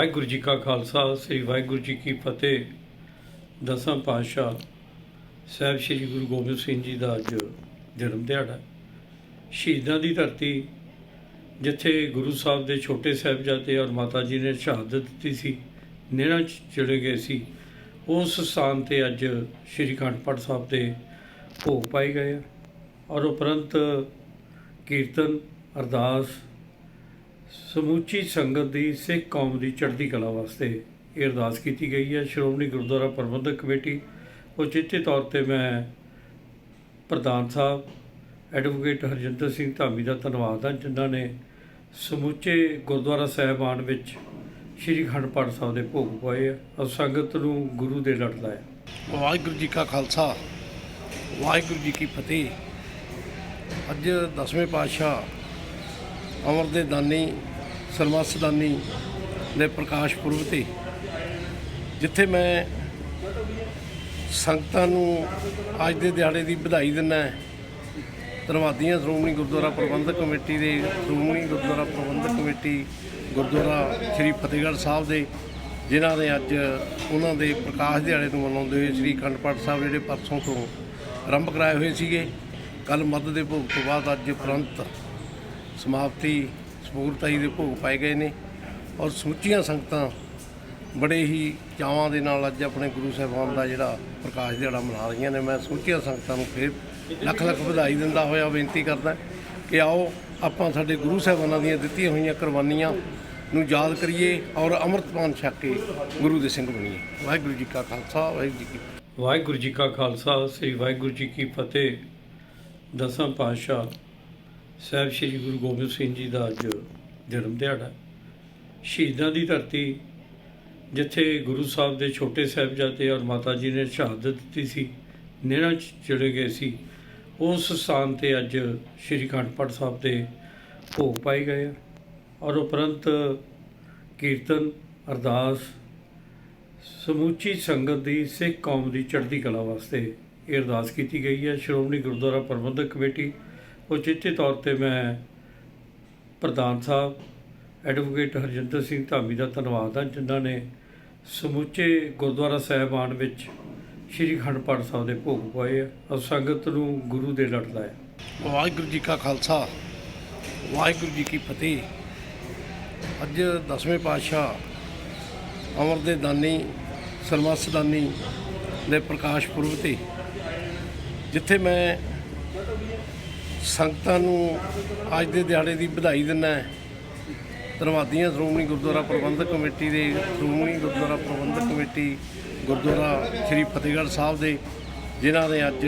ਵਾਹਿਗੁਰੂ ਜੀ ਕਾ ਖਾਲਸਾ, ਸ੍ਰੀ ਵਾਹਿਗੁਰੂ ਜੀ ਕੀ ਫਤਿਹ। ਦਸਾਂ ਪਾਤਸ਼ਾਹ ਸਾਹਿਬ ਸ੍ਰੀ ਗੁਰੂ ਗੋਬਿੰਦ ਸਿੰਘ ਜੀ ਦਾ ਅੱਜ ਜਨਮ ਦਿਹਾੜਾ ਸ਼ਹੀਦਾਂ ਦੀ ਧਰਤੀ ਜਿੱਥੇ ਗੁਰੂ ਸਾਹਿਬ ਦੇ ਛੋਟੇ ਸਾਹਿਬਜ਼ਾਦੇ ਔਰ ਮਾਤਾ ਜੀ ਨੇ ਸ਼ਹਾਦਤ ਦਿੱਤੀ ਸੀ ਨੇਰਾਂ 'ਚ ਚਲੇ ਗਏ ਸੀ, ਉਸ ਸਥਾਨ ਤੇ ਅੱਜ ਸ੍ਰੀ ਅਖੰਡ ਪਾਠ ਸਾਹਿਬ ਦੇ ਭੋਗ ਪਾਏ ਗਏ ਆ। ਔਰ ਉਪਰੰਤ ਕੀਰਤਨ ਅਰਦਾਸ ਸਮੁੱਚੀ ਸੰਗਤ ਦੀ, ਸਿੱਖ ਕੌਮ ਦੀ ਚੜ੍ਹਦੀ ਕਲਾ ਵਾਸਤੇ ਇਹ ਅਰਦਾਸ ਕੀਤੀ ਗਈ ਹੈ। ਸ਼੍ਰੋਮਣੀ ਗੁਰਦੁਆਰਾ ਪ੍ਰਬੰਧਕ ਕਮੇਟੀ ਉਚੇਚੇ ਤੌਰ ਤੇ ਮੈਂ ਪ੍ਰਧਾਨ ਸਾਹਿਬ, ਐਡਵੋਕੇਟ ਹਰਜਿੰਦਰ ਸਿੰਘ ਧਾਮੀ ਦਾ ਧੰਨਵਾਦ ਹਾਂ, ਜਿਨ੍ਹਾਂ ਨੇ ਸਮੁੱਚੇ ਗੁਰਦੁਆਰਾ ਸਾਹਿਬਾਨ ਵਿੱਚ ਸ੍ਰੀ ਅਖੰਡ ਪਾਠ ਸਾਹਿਬ ਦੇ ਭੋਗ ਪਾਏ ਆ। ਔਰ ਸੰਗਤ ਨੂੰ ਗੁਰੂ ਦੇ ਲੜ ਲਾਇਆ। ਵਾਹਿਗੁਰੂ ਜੀ ਕਾ ਖਾਲਸਾ, ਵਾਹਿਗੁਰੂ ਜੀ ਕੀ ਫਤਿਹ। ਅੱਜ ਦਸਵੇਂ ਪਾਤਸ਼ਾਹ ਅਮਰ ਦੇ ਦਾਨੀ ਸਰਮਸ ਦਾਨੀ ਦੇ ਪ੍ਰਕਾਸ਼ ਪੁਰਬ ਤੇ, ਜਿੱਥੇ ਮੈਂ ਸੰਗਤਾਂ ਨੂੰ ਅੱਜ ਦੇ ਦਿਹਾੜੇ ਦੀ ਵਧਾਈ ਦਿੰਦਾ ਧੰਨਵਾਦੀਆਂ ਸ਼੍ਰੋਮਣੀ ਗੁਰਦੁਆਰਾ ਪ੍ਰਬੰਧਕ ਕਮੇਟੀ ਦੇ, ਸ਼੍ਰੋਮਣੀ ਗੁਰਦੁਆਰਾ ਪ੍ਰਬੰਧਕ ਕਮੇਟੀ, ਗੁਰਦੁਆਰਾ ਸ੍ਰੀ ਫਤਿਹਗੜ੍ਹ ਸਾਹਿਬ ਦੇ, ਜਿਨ੍ਹਾਂ ਨੇ ਅੱਜ ਉਹਨਾਂ ਦੇ ਪ੍ਰਕਾਸ਼ ਦਿਹਾੜੇ ਨੂੰ ਮਨਾਉਂਦੇ ਹੋਏ ਸ੍ਰੀ ਅਖੰਡ ਪਾਠ ਸਾਹਿਬ ਜਿਹੜੇ ਪਰਸੋਂ ਤੋਂ ਆਰੰਭ ਕਰਾਏ ਹੋਏ ਸੀਗੇ। ਕੱਲ ਮੱਧ ਦੇ ਭੋਗ ਤੋਂ ਬਾਅਦ ਅੱਜ ਉਪਰੰਤ ਸਮਾਪਤੀ ਸਪੂਰਤਾਈ ਦੇ ਭੋਗ ਪਾਏ ਗਏ ਨੇ ਔਰ ਸਮੁੱਚੀਆਂ ਸੰਗਤਾਂ ਬੜੇ ਹੀ ਚਾਵਾਂ ਦੇ ਨਾਲ ਅੱਜ ਆਪਣੇ ਗੁਰੂ ਸਾਹਿਬਾਨ ਦਾ ਜਿਹੜਾ ਪ੍ਰਕਾਸ਼ ਦਿਹਾੜਾ ਮਨਾ ਰਹੀਆਂ ਨੇ। ਮੈਂ ਸਮੁੱਚੀਆਂ ਸੰਗਤਾਂ ਨੂੰ ਫਿਰ ਲੱਖ ਲੱਖ ਵਧਾਈ ਦਿੰਦਾ ਹੋਇਆ ਬੇਨਤੀ ਕਰਦਾ ਕਿ ਆਓ ਆਪਾਂ ਸਾਡੇ ਗੁਰੂ ਸਾਹਿਬਾਨਾਂ ਦੀਆਂ ਦਿੱਤੀਆਂ ਹੋਈਆਂ ਕੁਰਬਾਨੀਆਂ ਨੂੰ ਯਾਦ ਕਰੀਏ ਔਰ ਅੰਮ੍ਰਿਤਪਾਨ ਛਕ ਕੇ ਗੁਰੂ ਦੇ ਸਿੰਘ ਬਣੀਏ। ਵਾਹਿਗੁਰੂ ਜੀ ਕਾ ਖਾਲਸਾ, ਵਾਹਿਗੁਰੂ ਜੀ ਕੀ ਵਾਹਿਗੁਰੂ ਜੀ ਕਾ ਖਾਲਸਾ, ਸ੍ਰੀ ਵਾਹਿਗੁਰੂ ਜੀ ਕੀ ਫਤਿਹ। ਦਸਾਂ ਪਾਤਸ਼ਾਹ ਸਾਹਿਬ ਸ੍ਰੀ ਗੁਰੂ ਗੋਬਿੰਦ ਸਿੰਘ ਜੀ ਦਾ ਅੱਜ ਜਨਮ ਦਿਹਾੜਾ ਸ਼ਹੀਦਾਂ ਦੀ ਧਰਤੀ ਜਿੱਥੇ ਗੁਰੂ ਸਾਹਿਬ ਦੇ ਛੋਟੇ ਸਾਹਿਬਜ਼ਾਦੇ ਔਰ ਮਾਤਾ ਜੀ ਨੇ ਸ਼ਹਾਦਤ ਦਿੱਤੀ ਸੀ ਨੇਰਾਂ 'ਚ ਚਲੇ ਗਏ ਸੀ, ਉਸ ਸਥਾਨ ਤੇ ਅੱਜ ਸ੍ਰੀ ਅਖੰਡ ਪਾਠ ਸਾਹਿਬ ਦੇ ਭੋਗ ਪਾਏ ਗਏ ਆ ਔਰ ਉਪਰੰਤ ਕੀਰਤਨ, ਅਰਦਾਸ, ਸਮੁੱਚੀ ਸੰਗਤ ਦੀ, ਸਿੱਖ ਕੌਮ ਦੀ ਚੜ੍ਹਦੀ ਕਲਾ ਵਾਸਤੇ ਇਹ ਅਰਦਾਸ ਕੀਤੀ ਗਈ ਹੈ। ਸ਼੍ਰੋਮਣੀ ਗੁਰਦੁਆਰਾ ਪ੍ਰਬੰਧਕ ਕਮੇਟੀ ਉਚੇਚੇ ਤੌਰ ਤੇ ਮੈਂ ਪ੍ਰਧਾਨ ਸਾਹਿਬ ਐਡਵੋਕੇਟ ਹਰਜਿੰਦਰ ਸਿੰਘ ਧਾਮੀ ਦਾ ਧੰਨਵਾਦ ਹਾਂ, ਜਿਨ੍ਹਾਂ ਨੇ ਸਮੁੱਚੇ ਗੁਰਦੁਆਰਾ ਸਾਹਿਬਾਨ ਵਿੱਚ ਸ੍ਰੀ ਅਖੰਡ ਪਾਠ ਸਾਹਿਬ ਦੇ ਭੋਗ ਪਾਏ ਆ। ਔਰ ਸੰਗਤ ਨੂੰ ਗੁਰੂ ਦੇ ਲੜ ਲਾਇਆ। ਵਾਹਿਗੁਰੂ ਜੀ ਕਾ ਖਾਲਸਾ, ਵਾਹਿਗੁਰੂ ਜੀ ਕੀ ਫਤਿਹ। ਅੱਜ ਦਸਵੇਂ ਪਾਤਸ਼ਾਹ ਅਮਰ ਦੇ ਦਾਨੀ ਸਰਮਸ ਦਾਨੀ ਦੇ ਪ੍ਰਕਾਸ਼ ਪੁਰਬ ਤੇ, ਜਿੱਥੇ ਮੈਂ ਸੰਗਤਾਂ ਨੂੰ ਅੱਜ ਦੇ ਦਿਹਾੜੇ ਦੀ ਵਧਾਈ ਦਿੰਦਾ ਧੰਨਵਾਦੀਆਂ ਸ਼੍ਰੋਮਣੀ ਗੁਰਦੁਆਰਾ ਪ੍ਰਬੰਧਕ ਕਮੇਟੀ ਦੇ ਸ਼੍ਰੋਮਣੀ ਗੁਰਦੁਆਰਾ ਪ੍ਰਬੰਧਕ ਕਮੇਟੀ, ਗੁਰਦੁਆਰਾ ਸ੍ਰੀ ਫਤਿਹਗੜ੍ਹ ਸਾਹਿਬ ਦੇ, ਜਿਨ੍ਹਾਂ ਨੇ ਅੱਜ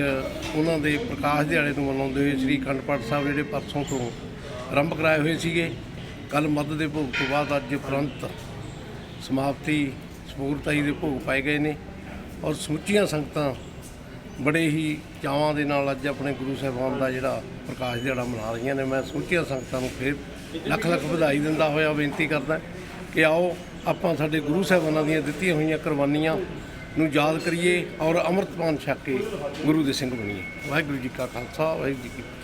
ਉਹਨਾਂ ਦੇ ਪ੍ਰਕਾਸ਼ ਦਿਹਾੜੇ ਨੂੰ ਮਨਾਉਂਦੇ ਹੋਏ ਸ੍ਰੀ ਅਖੰਡ ਪਾਠ ਸਾਹਿਬ ਜਿਹੜੇ ਪਰਸੋਂ ਤੋਂ ਆਰੰਭ ਕਰਾਏ ਹੋਏ ਸੀਗੇ। ਕੱਲ ਮੱਧ ਦੇ ਭੋਗ ਤੋਂ ਬਾਅਦ ਅੱਜ ਉਪਰੰਤ ਸਮਾਪਤੀ ਸਪੂਰਤਾਈ ਦੇ ਭੋਗ ਪਾਏ ਗਏ ਨੇ ਔਰ ਸਮੁੱਚੀਆਂ ਸੰਗਤਾਂ ਬੜੇ ਹੀ ਚਾਵਾਂ ਦੇ ਨਾਲ ਅੱਜ ਆਪਣੇ ਗੁਰੂ ਸਾਹਿਬਾਨ ਦਾ ਜਿਹੜਾ ਪ੍ਰਕਾਸ਼ ਦਿਹਾੜਾ ਮਨਾ ਰਹੀਆਂ ਨੇ। ਮੈਂ ਸਮੁੱਚੀਆਂ ਸੰਗਤਾਂ ਨੂੰ ਫਿਰ ਲੱਖ ਲੱਖ ਵਧਾਈ ਦਿੰਦਾ ਹੋਇਆ, ਬੇਨਤੀ ਕਰਦਾ ਕਿ ਆਓ ਆਪਾਂ ਸਾਡੇ ਗੁਰੂ ਸਾਹਿਬਾਨਾਂ ਦੀਆਂ ਦਿੱਤੀਆਂ ਹੋਈਆਂ ਕੁਰਬਾਨੀਆਂ ਨੂੰ ਯਾਦ ਕਰੀਏ ਔਰ ਅੰਮ੍ਰਿਤਪਾਨ ਛਕ ਕੇ ਗੁਰੂ ਦੇ ਸਿੰਘ ਬਣੀਏ। ਵਾਹਿਗੁਰੂ ਜੀ ਕਾ ਖਾਲਸਾ, ਵਾਹਿਗੁਰੂ ਜੀ ਕੀ